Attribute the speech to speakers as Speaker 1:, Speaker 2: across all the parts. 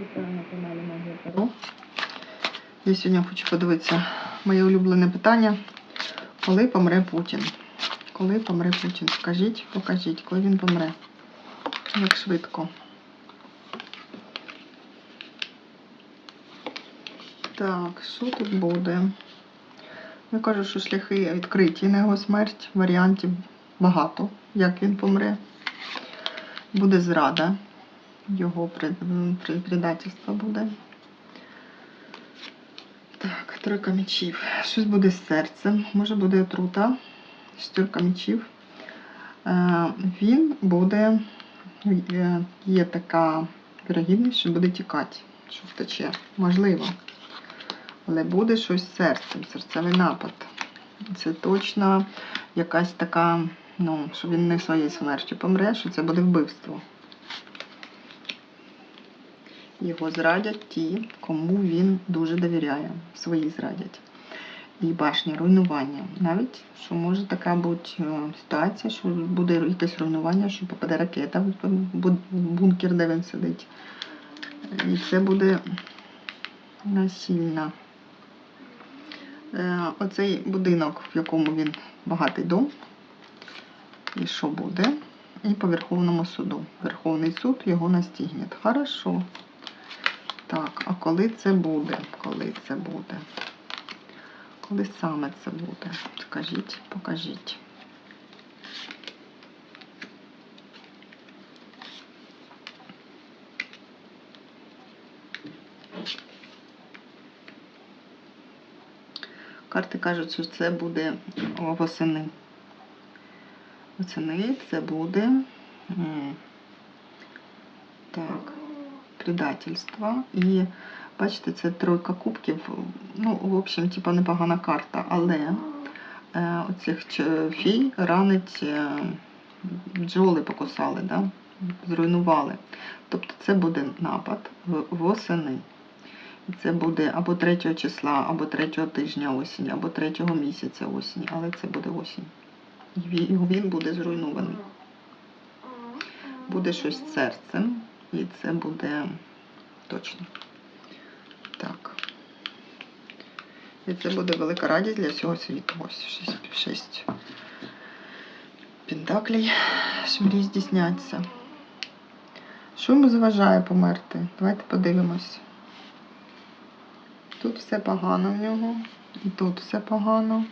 Speaker 1: Вітаю на каналі Магія Таро. Я сьогодні хочу подивитися моє улюблене питання. Коли помре Путін? Коли помре Путін? Скажіть, покажіть, коли він помре. Як швидко. Так, що тут буде? Я кажу, що шляхи відкриті на його смерть. Варіантів багато, як він помре. Буде зрада. Його предательство буде. Так, тройка мечів. Щось буде з серцем. Може буде отрута. Шестерка мечів. Е, він буде. е, Є така вірогідність, що буде тікати, що втече. Можливо. Але буде щось з серцем, серцевий напад. Це точно якась така, ну, що він не своєю смертю помре, що це буде вбивство. Його зрадять ті, кому він дуже довіряє. Свої зрадять. І башня, руйнування. Навіть що може така бути е, ситуація, що буде якесь руйнування, що попаде ракета в бункер, де він сидить. І це буде насильно. Е, Оцей будинок, в якому він багатий дом. І що буде? І по Верховному суду. Верховний суд його настигне. Хорошо. Так, а коли це буде? Коли це буде? Коли саме це буде? Скажіть, покажіть. Карти кажуть, що це буде восени. Восени це буде м, так, предательство. І бачите, це тройка кубків. Ну, в общем, типа непогана карта, але е, оцих фій ранить е, бджоли покусали, да? зруйнували. Тобто це буде напад восени. Це буде або 3 числа, або 3 тижня осінь, або 3 місяця осінь, але це буде осінь. І він буде зруйнований. Буде щось серцем, і це буде точно. Так. І це буде велика радість для всього світу. Ось шість, шість пентаклей, що мрії здійсняться. Що йому заважає померти? Давайте подивимось. Тут все погано в нього, і тут все погано.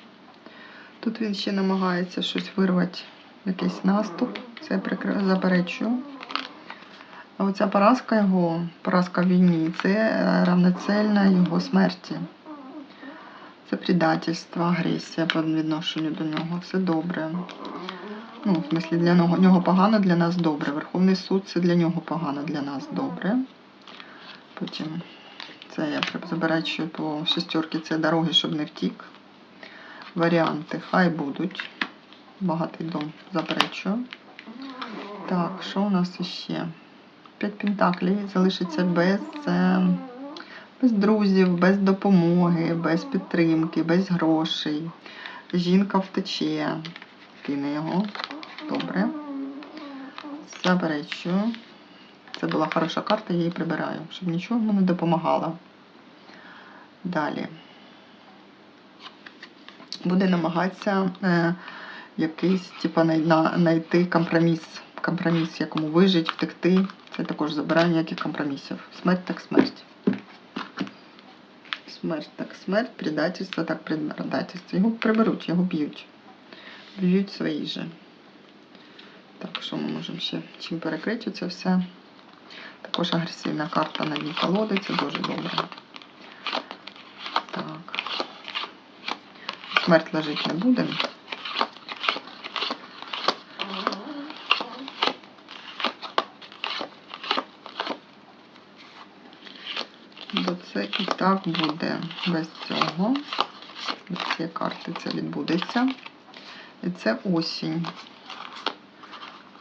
Speaker 1: Тут він ще намагається щось вирвати, якийсь наступ. Це я заперечую. Оця поразка його, поразка в війні, це е, равноцільна його смерті. Це предательство, агресія по відношенню до нього. Все добре. Ну, в смислі, для нього, погано, для нас добре. Верховний суд це для нього погано, для нас добре. Потім це я заперечую по шестерки, це дороги, щоб не втік. Варіанти хай будуть. Багатий дом заперечую. Так, що у нас іще? П'ять пентаклей залишиться без, е, без друзів, без допомоги, без підтримки, без грошей. Жінка втече, кине його. Добре. Заперечую. Це була хороша карта, я її прибираю, щоб нічого йому не допомагало. Далі. Буде намагатися е, якийсь, типа, знайти компроміс. Компроміс, якому вижити, втекти. Це також забирає ніяких компромісів. Смерть так смерть. Смерть так смерть, предательство так предательство. Його приберуть, його б'ють. Б'ють свої же. Так, що ми можемо ще чим перекрити це все? Також агресивна карта на дні колоди, це дуже добре. Так. Смерть лежить не буде. Бо це і так буде без цього. Без цієї карти це відбудеться. І це осінь.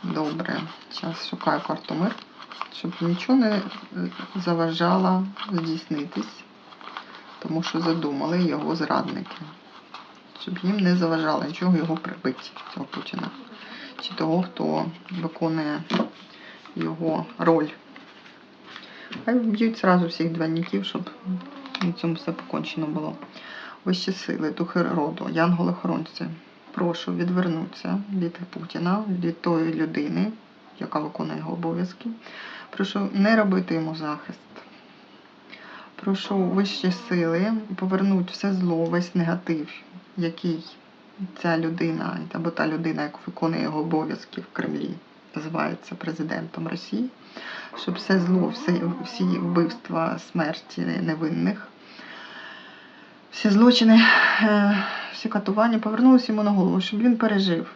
Speaker 1: Добре. Зараз шукаю карту мир, щоб нічого не е, заважало здійснитись, тому що задумали його зрадники. Щоб їм не заважало нічого його прибити, цього Путіна. Чи того, хто виконує його роль. Хай вб'ють зразу всіх двойників, щоб на цьому все покончено було. Вищі сили, духи роду, янголи-хоронці. Прошу відвернутися від Путіна, від тої людини, яка виконує його обов'язки. Прошу не робити йому захист. Прошу вищі сили повернути все зло, весь негатив, який ця людина або та людина, яка виконує його обов'язки в Кремлі, називається президентом Росії, щоб все зло, всі, всі вбивства, смерті невинних, всі злочини, е, всі катування повернулися йому на голову, щоб він пережив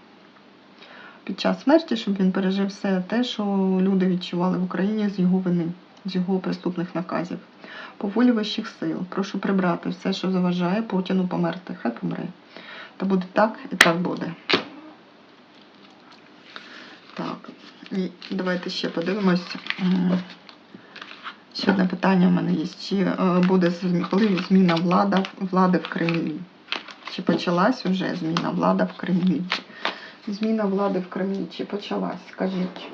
Speaker 1: під час смерті, щоб він пережив все те, що люди відчували в Україні з його вини, з його преступних наказів. По вищих сил, прошу прибрати все, що заважає Путіну померти. Хай помре. Та буде так і так буде. Так, і давайте ще подивимось. Ще одне питання в мене є. Чи е, буде коли зміна влада, влади в Кремлі? Чи почалась вже зміна влада в Кремлі? Зміна влади в Кремлі чи почалась? Скажіть.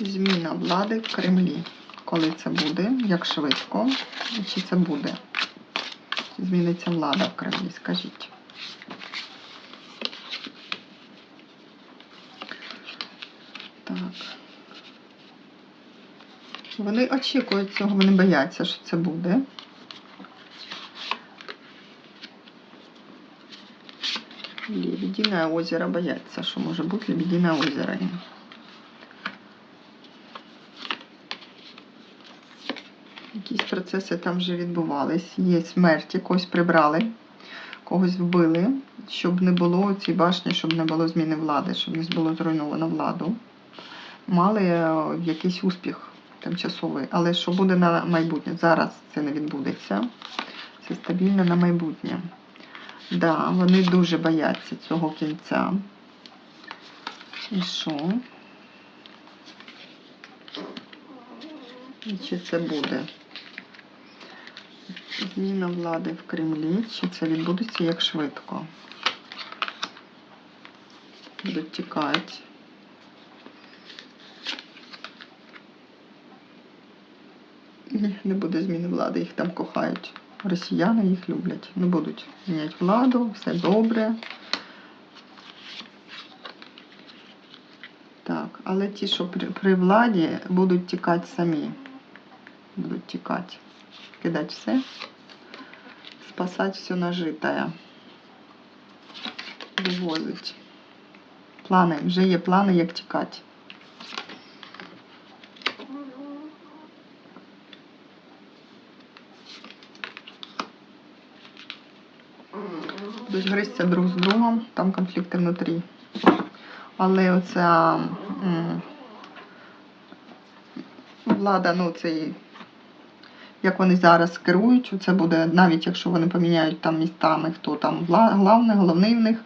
Speaker 1: Зміна влади в Кремлі. Коли це буде? Як швидко? Чи це буде? Зміниться влада в Кремлі, скажіть. Так. Вони очікують цього, вони бояться, що це буде. Лебединое озеро бояться, що може бути Лебедине озеро. Якісь процеси там вже відбувались. Є смерті, когось прибрали, когось вбили, щоб не було цієї башні, щоб не було зміни влади, щоб не було зруйновано владу. Мали е, якийсь успіх тимчасовий, але що буде на майбутнє? Зараз це не відбудеться. Це стабільно на майбутнє. Да, вони дуже бояться цього кінця. І що? І чи це буде? Зміна влади в Кремлі, чи це відбудеться як швидко? Будуть тікати. Не буде зміни влади, їх там кохають. Росіяни їх люблять. Не будуть міняти владу, все добре. Так, але ті, що при, при владі, будуть тікати самі. Будуть тікати. Кидати все. Спасати все нажитое. Вивозить. Плани. Вже є плани, як тікати. Будуть гристися друг з другом, там конфлікти внутрі. Але оця м, влада, ну цей, як вони зараз керують, це буде, навіть якщо вони поміняють там містами, хто там главне, головний в них,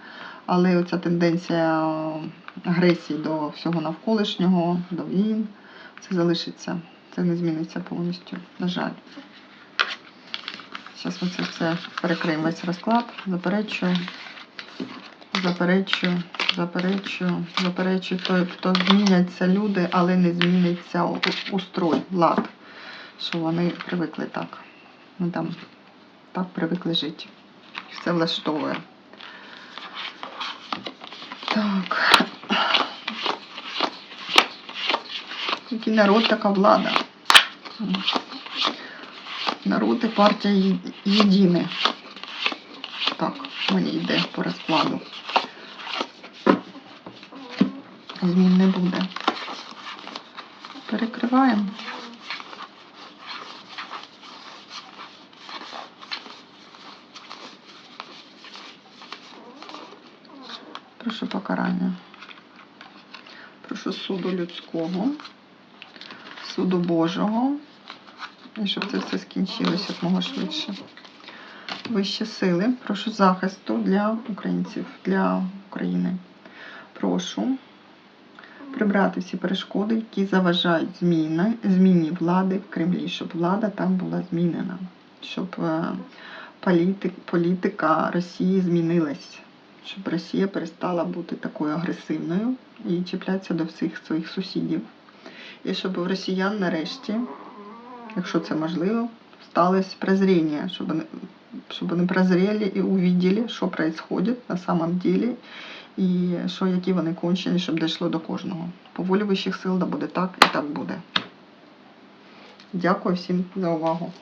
Speaker 1: але оця тенденція агресії до всього навколишнього, до війн, це залишиться. Це не зміниться повністю, на жаль. Зараз ми це все перекриємо весь розклад. Заперечую, заперечую, заперечую, заперечую. То, то зміняться люди, але не зміниться устрой, лад. Що вони привикли так. Ми там так привикли жити. Все влаштовує. Так. Який народ, така влада. Народ і партія єдине. Так, мені йде по розкладу. Змін не буде. Перекриваємо. Прошу покарання. Прошу суду людського, суду Божого. І щоб це все скінчилося якомога швидше. Вищі сили, прошу захисту для українців, для України. Прошу прибрати всі перешкоди, які заважають зміни, зміні влади в Кремлі, щоб влада там була змінена, щоб е, політик, політика Росії змінилась, щоб Росія перестала бути такою агресивною і чіплятися до всіх своїх сусідів. І щоб у росіян нарешті, якщо це можливо, сталося прозріння, щоб вони, щоб вони прозріли і увидели, що відбувається на самом деле, і що які вони кончені, щоб дійшло до кожного. По волі вищих сил да буде так і так буде. Дякую всім за увагу.